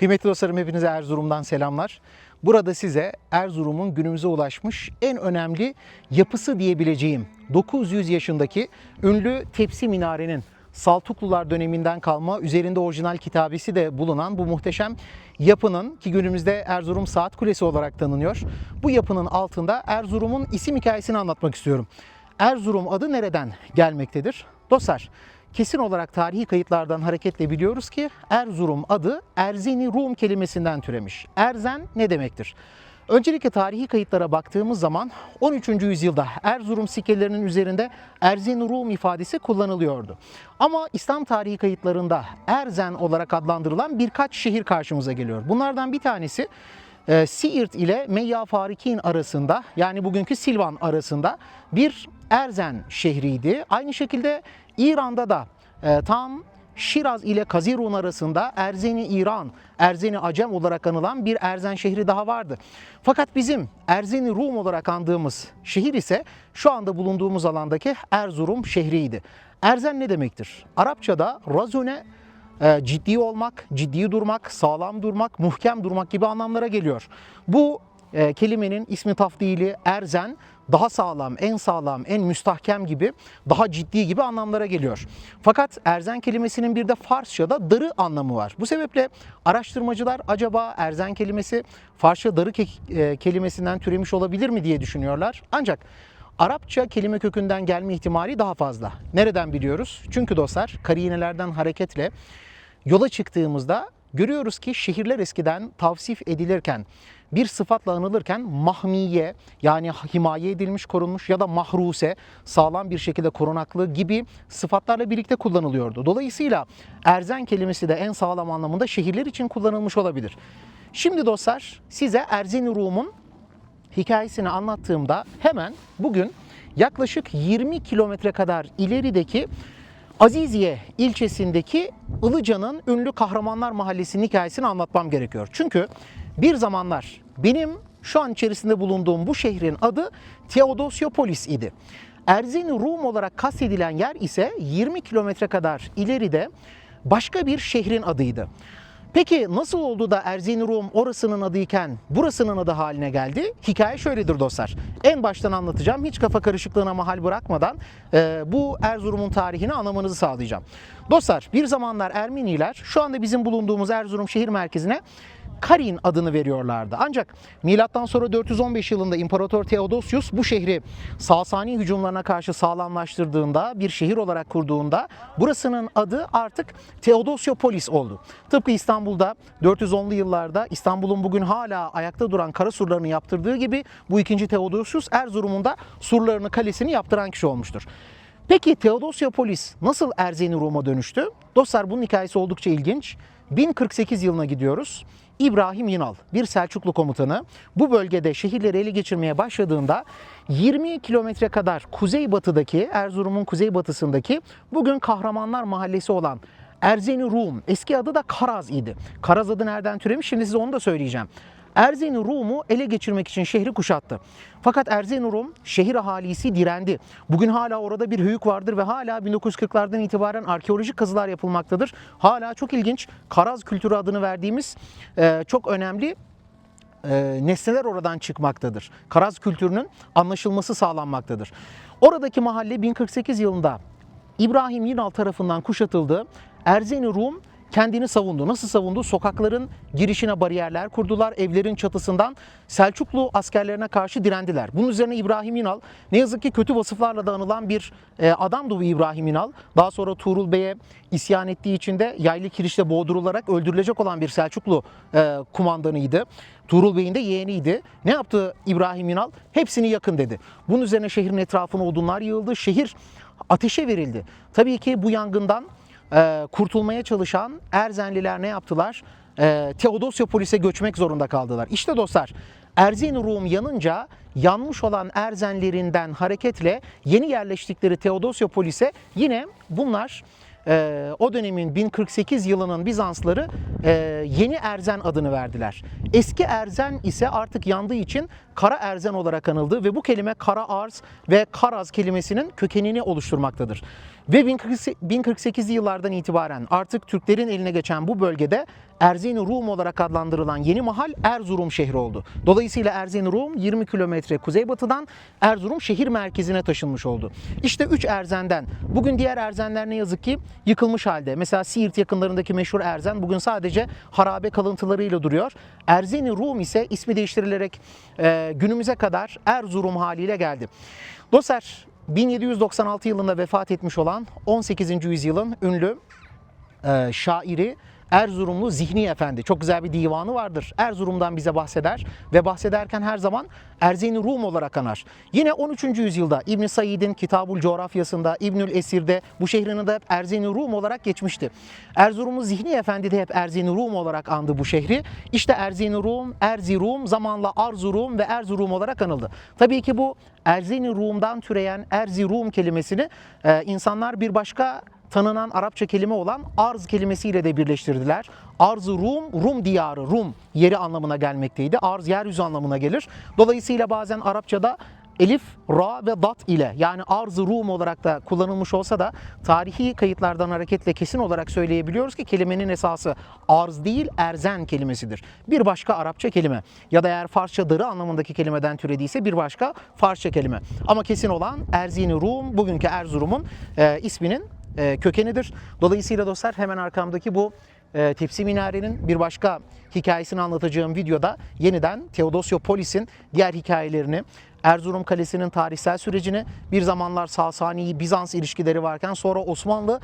Kıymetli dostlarım hepinize Erzurum'dan selamlar. Burada size Erzurum'un günümüze ulaşmış en önemli yapısı diyebileceğim 900 yaşındaki ünlü tepsi minarenin Saltuklular döneminden kalma üzerinde orijinal kitabesi de bulunan bu muhteşem yapının ki günümüzde Erzurum Saat Kulesi olarak tanınıyor. Bu yapının altında Erzurum'un isim hikayesini anlatmak istiyorum. Erzurum adı nereden gelmektedir? Dostlar, kesin olarak tarihi kayıtlardan hareketle biliyoruz ki Erzurum adı Erzeni Rum kelimesinden türemiş. Erzen ne demektir? Öncelikle tarihi kayıtlara baktığımız zaman 13. yüzyılda Erzurum sikkelerinin üzerinde Erzeni Rum ifadesi kullanılıyordu. Ama İslam tarihi kayıtlarında Erzen olarak adlandırılan birkaç şehir karşımıza geliyor. Bunlardan bir tanesi e, Siirt ile Meyya Farikin arasında yani bugünkü Silvan arasında bir Erzen şehriydi. Aynı şekilde İran'da da e, tam Şiraz ile Kazirun arasında Erzeni İran, Erzeni Acem olarak anılan bir Erzen şehri daha vardı. Fakat bizim Erzeni Rum olarak andığımız şehir ise şu anda bulunduğumuz alandaki Erzurum şehriydi. Erzen ne demektir? Arapçada razone e, ciddi olmak, ciddi durmak, sağlam durmak, muhkem durmak gibi anlamlara geliyor. Bu e, kelimenin ismi tafdili erzen daha sağlam, en sağlam, en müstahkem gibi, daha ciddi gibi anlamlara geliyor. Fakat erzen kelimesinin bir de Farsça'da darı anlamı var. Bu sebeple araştırmacılar acaba erzen kelimesi Farsça darı e, kelimesinden türemiş olabilir mi diye düşünüyorlar. Ancak Arapça kelime kökünden gelme ihtimali daha fazla. Nereden biliyoruz? Çünkü dostlar karinelerden hareketle yola çıktığımızda görüyoruz ki şehirler eskiden tavsif edilirken bir sıfatla anılırken mahmiye yani himaye edilmiş korunmuş ya da mahruse sağlam bir şekilde korunaklı gibi sıfatlarla birlikte kullanılıyordu. Dolayısıyla erzen kelimesi de en sağlam anlamında şehirler için kullanılmış olabilir. Şimdi dostlar size Erzeni Rum'un hikayesini anlattığımda hemen bugün yaklaşık 20 kilometre kadar ilerideki Aziziye ilçesindeki Ilıca'nın ünlü Kahramanlar Mahallesi'nin hikayesini anlatmam gerekiyor. Çünkü bir zamanlar benim şu an içerisinde bulunduğum bu şehrin adı Theodosiopolis idi. Erzeni Rum olarak kastedilen yer ise 20 kilometre kadar ileride başka bir şehrin adıydı. Peki nasıl oldu da Erzeni Rum orasının adıyken burasının adı haline geldi? Hikaye şöyledir dostlar. En baştan anlatacağım. Hiç kafa karışıklığına mahal bırakmadan e, bu Erzurum'un tarihini anlamanızı sağlayacağım. Dostlar bir zamanlar Ermeniler şu anda bizim bulunduğumuz Erzurum şehir merkezine Karin adını veriyorlardı. Ancak milattan sonra 415 yılında İmparator Theodosius bu şehri Sasani hücumlarına karşı sağlamlaştırdığında, bir şehir olarak kurduğunda burasının adı artık Theodosiopolis oldu. Tıpkı İstanbul'da 410'lu yıllarda İstanbul'un bugün hala ayakta duran kara surlarını yaptırdığı gibi bu ikinci Theodosius Erzurum'un da surlarını, kalesini yaptıran kişi olmuştur. Peki Theodosiopolis nasıl Erzeni Rum'a dönüştü? Dostlar bunun hikayesi oldukça ilginç. 1048 yılına gidiyoruz. İbrahim Yinal, bir Selçuklu komutanı bu bölgede şehirleri ele geçirmeye başladığında 20 kilometre kadar kuzeybatıdaki Erzurum'un kuzeybatısındaki bugün Kahramanlar Mahallesi olan Erzeni Rum, eski adı da Karaz idi. Karaz adı nereden türemiş şimdi size onu da söyleyeceğim. Erzeni Rum'u ele geçirmek için şehri kuşattı. Fakat Erzeni Rum şehir ahalisi direndi. Bugün hala orada bir höyük vardır ve hala 1940'lardan itibaren arkeolojik kazılar yapılmaktadır. Hala çok ilginç Karaz kültürü adını verdiğimiz e, çok önemli e, nesneler oradan çıkmaktadır. Karaz kültürünün anlaşılması sağlanmaktadır. Oradaki mahalle 1048 yılında İbrahim Yinal tarafından kuşatıldı. Erzeni Rum kendini savundu. Nasıl savundu? Sokakların girişine bariyerler kurdular. Evlerin çatısından Selçuklu askerlerine karşı direndiler. Bunun üzerine İbrahim İnal ne yazık ki kötü vasıflarla da anılan bir e, adamdı bu İbrahim İnal. Daha sonra Tuğrul Bey'e isyan ettiği için de yaylı kirişle boğdurularak öldürülecek olan bir Selçuklu e, kumandanıydı. Tuğrul Bey'in de yeğeniydi. Ne yaptı İbrahim İnal? Hepsini yakın dedi. Bunun üzerine şehrin etrafına odunlar yığıldı. Şehir ateşe verildi. Tabii ki bu yangından e, kurtulmaya çalışan Erzenliler ne yaptılar? E, Teodosyopolis'e göçmek zorunda kaldılar. İşte dostlar Erzeni Rum yanınca yanmış olan Erzenlerinden hareketle yeni yerleştikleri Teodosyopolis'e yine bunlar e, o dönemin 1048 yılının Bizansları e, Yeni Erzen adını verdiler. Eski Erzen ise artık yandığı için Kara Erzen olarak anıldı ve bu kelime Kara Arz ve Karaz kelimesinin kökenini oluşturmaktadır. Ve 1048'li yıllardan itibaren artık Türklerin eline geçen bu bölgede Erzeni Rum olarak adlandırılan yeni mahal Erzurum şehri oldu. Dolayısıyla Erzeni Rum 20 kilometre kuzeybatıdan Erzurum şehir merkezine taşınmış oldu. İşte 3 Erzen'den bugün diğer Erzenler ne yazık ki yıkılmış halde. Mesela Siirt yakınlarındaki meşhur Erzen bugün sadece harabe kalıntılarıyla duruyor. Erzeni Rum ise ismi değiştirilerek e, günümüze kadar Erzurum haliyle geldi. Dostlar 1796 yılında vefat etmiş olan 18. yüzyılın ünlü e, şairi Erzurumlu Zihni Efendi. Çok güzel bir divanı vardır. Erzurum'dan bize bahseder ve bahsederken her zaman Erzeni Rum olarak anar. Yine 13. yüzyılda İbn Said'in Kitabul Coğrafyasında, İbnül Esir'de bu şehrin adı hep Erzeni Rum olarak geçmişti. Erzurumlu Zihni Efendi de hep Erzeni Rum olarak andı bu şehri. İşte Erzeni Rum, Erzurum zamanla Arzurum ve Erzurum olarak anıldı. Tabii ki bu Erzeni Rum'dan türeyen Erzurum kelimesini e, insanlar bir başka tanınan Arapça kelime olan arz kelimesiyle de birleştirdiler. Arz-ı Rum, Rum diyarı, Rum yeri anlamına gelmekteydi. Arz yeryüzü anlamına gelir. Dolayısıyla bazen Arapçada elif, ra ve dat ile yani arz-ı Rum olarak da kullanılmış olsa da tarihi kayıtlardan hareketle kesin olarak söyleyebiliyoruz ki kelimenin esası arz değil erzen kelimesidir. Bir başka Arapça kelime ya da eğer Farsça darı anlamındaki kelimeden türediyse bir başka Farsça kelime. Ama kesin olan Erzini Rum bugünkü Erzurum'un e, isminin e, kökenidir. Dolayısıyla dostlar hemen arkamdaki bu e, tepsi minarenin bir başka hikayesini anlatacağım videoda yeniden Teodosyopolis'in diğer hikayelerini, Erzurum Kalesi'nin tarihsel sürecini, bir zamanlar Sasani Bizans ilişkileri varken sonra Osmanlı